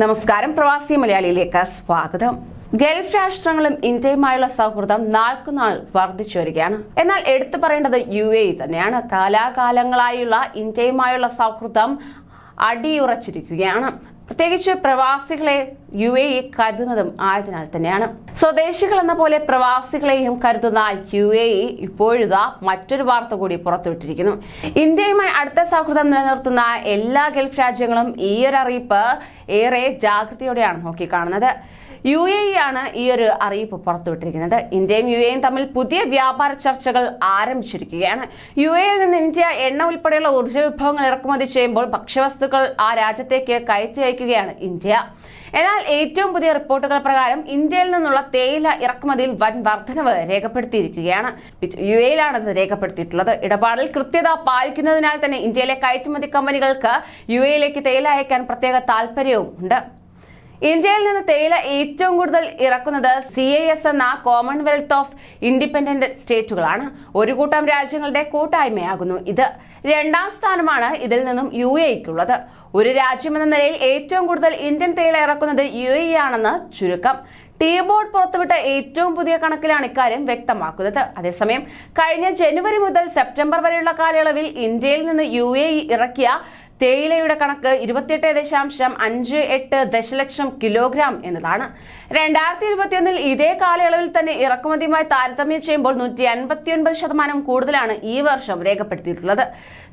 നമസ്കാരം പ്രവാസി മലയാളിയിലേക്ക് സ്വാഗതം. ഗൾഫ് രാഷ്ട്രങ്ങളും ഇന്ത്യയുമായുള്ള സൗഹൃദം നാൾക്കുനാൾ വർദ്ധിച്ചു വരികയാണ്. എന്നാൽ എടുത്തു പറയേണ്ടത് യു എ തന്നെയാണ്. കാലാകാലങ്ങളായുള്ള ഇന്ത്യയുമായുള്ള സൗഹൃദം അടിയുറച്ചിരിക്കുകയാണ്. പ്രത്യേകിച്ച് പ്രവാസികളെ യു എ ഇ കരുതുന്നതും ആയതിനാൽ തന്നെയാണ്. സ്വദേശികൾ എന്ന പോലെ പ്രവാസികളെയും കരുതുന്ന യു എ ഇ ഇപ്പോഴിതാ മറ്റൊരു വാർത്ത കൂടി പുറത്തുവിട്ടിരിക്കുന്നു. ഇന്ത്യയുമായി അടുത്ത സൗഹൃദം നിലനിർത്തുന്ന എല്ലാ ഗൾഫ് രാജ്യങ്ങളും ഈ ഒരു അറിയിപ്പ് ഏറെ ജാഗ്രതയോടെയാണ് നോക്കിക്കാണുന്നത്. യു എ ആണ് ഈ ഒരു അറിയിപ്പ് പുറത്തുവിട്ടിരിക്കുന്നത്. ഇന്ത്യയും യു എയും തമ്മിൽ പുതിയ വ്യാപാര ചർച്ചകൾ ആരംഭിച്ചിരിക്കുകയാണ്. യു എയിൽ നിന്ന് ഇന്ത്യ എണ്ണ ഉൾപ്പെടെയുള്ള ഊർജ വിഭവങ്ങൾ ഇറക്കുമതി ചെയ്യുമ്പോൾ ഭക്ഷ്യവസ്തുക്കൾ ആ രാജ്യത്തേക്ക് കയറ്റി അയക്കുകയാണ് ഇന്ത്യ. എന്നാൽ ഏറ്റവും പുതിയ റിപ്പോർട്ടുകൾ പ്രകാരം ഇന്ത്യയിൽ നിന്നുള്ള തേയില ഇറക്കുമതിയിൽ വൻ വർധനവ് രേഖപ്പെടുത്തിയിരിക്കുകയാണ്. യു എയിലാണ് ഇത് രേഖപ്പെടുത്തിയിട്ടുള്ളത്. ഇടപാടിൽ കൃത്യത പാലിക്കുന്നതിനാൽ തന്നെ ഇന്ത്യയിലെ കയറ്റുമതി കമ്പനികൾക്ക് യു എയിലേക്ക് തേയില അയക്കാൻ പ്രത്യേക താല്പര്യവും ഉണ്ട് ഇന്ത്യയിൽ നിന്ന് തേയില ഏറ്റവും കൂടുതൽ ഇറക്കുന്നത് സി ഐ എസ് എന്ന കോമൺവെൽത്ത് ഓഫ് ഇൻഡിപെൻഡന്റ് സ്റ്റേറ്റുകളാണ് ഒരു കൂട്ടം രാജ്യങ്ങളുടെ കൂട്ടായ്മയാകുന്നു ഇത്. രണ്ടാം സ്ഥാനമാണ് ഇതിൽ നിന്നും യു എക്കുള്ളത് ഒരു രാജ്യമെന്ന നിലയിൽ ഏറ്റവും കൂടുതൽ ഇന്ത്യൻ തേയില ഇറക്കുന്നത് യു എ ആണെന്ന് ചുരുക്കം. ടീ ബോർഡ് പുറത്തുവിട്ട ഏറ്റവും പുതിയ കണക്കിലാണ് ഇക്കാര്യം വ്യക്തമാക്കുന്നത്. അതേസമയം കഴിഞ്ഞ ജനുവരി മുതൽ സെപ്റ്റംബർ വരെയുള്ള കാലയളവിൽ ഇന്ത്യയിൽ നിന്ന് യു ഇറക്കിയ തേയിലയുടെ കണക്ക് ഇരുപത്തിയെട്ട് ദശാംശം അഞ്ച് എട്ട് ദശലക്ഷം കിലോഗ്രാം എന്നതാണ്. രണ്ടായിരത്തി ഇരുപത്തിയൊന്നിൽ ഇതേ കാലയളവിൽ തന്നെ ഇറക്കുമതിയുമായി താരതമ്യം ചെയ്യുമ്പോൾ നൂറ്റി അൻപത്തിയൊൻപത് ശതമാനം കൂടുതലാണ് ഈ വർഷം രേഖപ്പെടുത്തിയിട്ടുള്ളത്.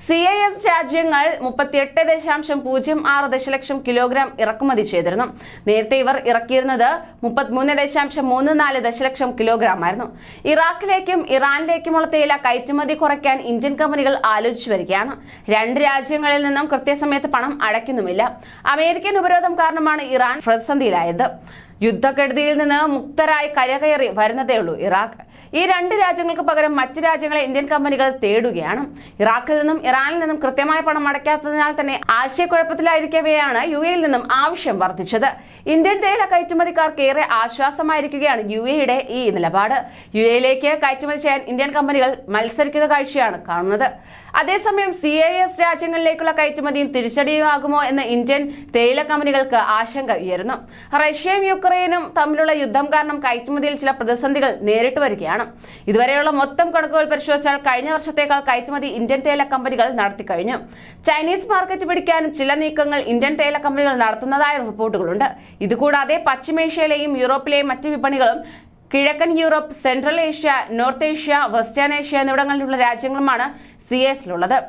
സി ഐ എസ് രാജ്യങ്ങൾ മുപ്പത്തിയെട്ട് ദശാംശം പൂജ്യം ആറ് ദശലക്ഷം കിലോഗ്രാം ഇറക്കുമതി ചെയ്തിരുന്നു. നേരത്തെ ഇവർ ഇറക്കിയിരുന്നത് മുപ്പത്തിമൂന്ന് ദശാംശം മൂന്ന് നാല് ദശലക്ഷം കിലോഗ്രാം ആയിരുന്നു. ഇറാഖിലേക്കും ഇറാനിലേക്കുമുള്ള തേയില കയറ്റുമതി കുറയ്ക്കാൻ ഇന്ത്യൻ കമ്പനികൾ ആലോചിച്ചു വരികയാണ്. രണ്ട് രാജ്യങ്ങളിൽ നിന്നും കൃത്യസമയത്ത് പണം അടയ്ക്കുന്നുമില്ല. അമേരിക്കൻ ഉപരോധം കാരണമാണ് ഇറാൻ പ്രതിസന്ധിയിലായത്. യുദ്ധക്കെടുതിയിൽ നിന്ന് മുക്തരായി കരകയറി വരുന്നതേ ഉള്ളൂ ഇറാഖ്. ഈ രണ്ട് രാജ്യങ്ങൾക്ക് പകരം മറ്റ് രാജ്യങ്ങളെ ഇന്ത്യൻ കമ്പനികൾ തേടുകയാണ്. ഇറാഖിൽ നിന്നും ഇറാനിൽ നിന്നും കൃത്യമായ പണം അടയ്ക്കാത്തതിനാൽ തന്നെ ആശയക്കുഴപ്പത്തിലായിരിക്കവെയാണ് യു എയിൽ നിന്നും ആവശ്യം വർദ്ധിച്ചത്. ഇന്ത്യൻ തേയില കയറ്റുമതിക്കാർക്ക് ഏറെ ആശ്വാസമായിരിക്കുകയാണ് യു എയുടെ ഈ നിലപാട്. യു എയിലേക്ക് കയറ്റുമതി ചെയ്യാൻ ഇന്ത്യൻ കമ്പനികൾ മത്സരിക്കുന്ന കാഴ്ചയാണ് കാണുന്നത്. അതേസമയം സി ഐ എസ് രാജ്യങ്ങളിലേക്കുള്ള കയറ്റുമതിയും തിരിച്ചടിയുമാകുമോ എന്ന് ഇന്ത്യൻ തേയില കമ്പനികൾക്ക് ആശങ്ക ഉയരുന്നു. റഷ്യയും യുക്രൈനും തമ്മിലുള്ള യുദ്ധം കാരണം കയറ്റുമതിയിൽ ചില പ്രതിസന്ധികൾ നേരിട്ട് വരികയാണ്. ഇതുവരെയുള്ള മൊത്തം കണക്കുകൾ പരിശോധിച്ചാൽ കഴിഞ്ഞ വർഷത്തേക്കാൾ കയറ്റുമതി ഇന്ത്യൻ തേയില കമ്പനികൾ നടത്തി കഴിഞ്ഞു. ചൈനീസ് മാർക്കറ്റ് പിടിക്കാനും ചില നീക്കങ്ങൾ ഇന്ത്യൻ തേയില കമ്പനികൾ നടത്തുന്നതായ റിപ്പോർട്ടുകളുണ്ട്. ഇതുകൂടാതെ പശ്ചിമേഷ്യയിലെയും യൂറോപ്പിലെയും മറ്റ് വിപണികളും കിഴക്കൻ Europe central Asia north Asia western Asia എന്നിവിടങ്ങളിലുള്ള രാജ്യങ്ങളുമാണ് സി എസിലുള്ളത്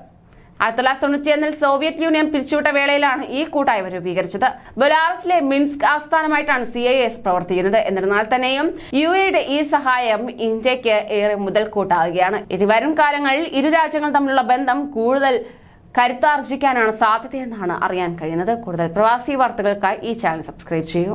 ആയിരത്തി തൊള്ളായിരത്തി തൊണ്ണൂറ്റിയൊന്നിൽ സോവിയറ്റ് യൂണിയൻ പിരിച്ചുവിട്ട വേളയിലാണ് ഈ കൂട്ടായ്മ രൂപീകരിച്ചത്. ബെലാറസിലെ മിൻസ്ക് ആസ്ഥാനമായിട്ടാണ് സി ഐ എസ് പ്രവർത്തിക്കുന്നത്. എന്നിരുന്നാൽ തന്നെയും യു എയുടെ ഈ സഹായം ഇന്ത്യയ്ക്ക് ഏറെ മുതൽക്കൂട്ടാവുകയാണ് ഇനി വരും കാലങ്ങളിൽ ഇരു രാജ്യങ്ങൾ തമ്മിലുള്ള ബന്ധം കൂടുതൽ കരുത്താർജിക്കാനാണ് സാധ്യതയെന്നാണ് അറിയാൻ കഴിയുന്നത്. കൂടുതൽ പ്രവാസി വാർത്തകൾക്കായി ഈ ചാനൽ സബ്സ്ക്രൈബ് ചെയ്യൂ.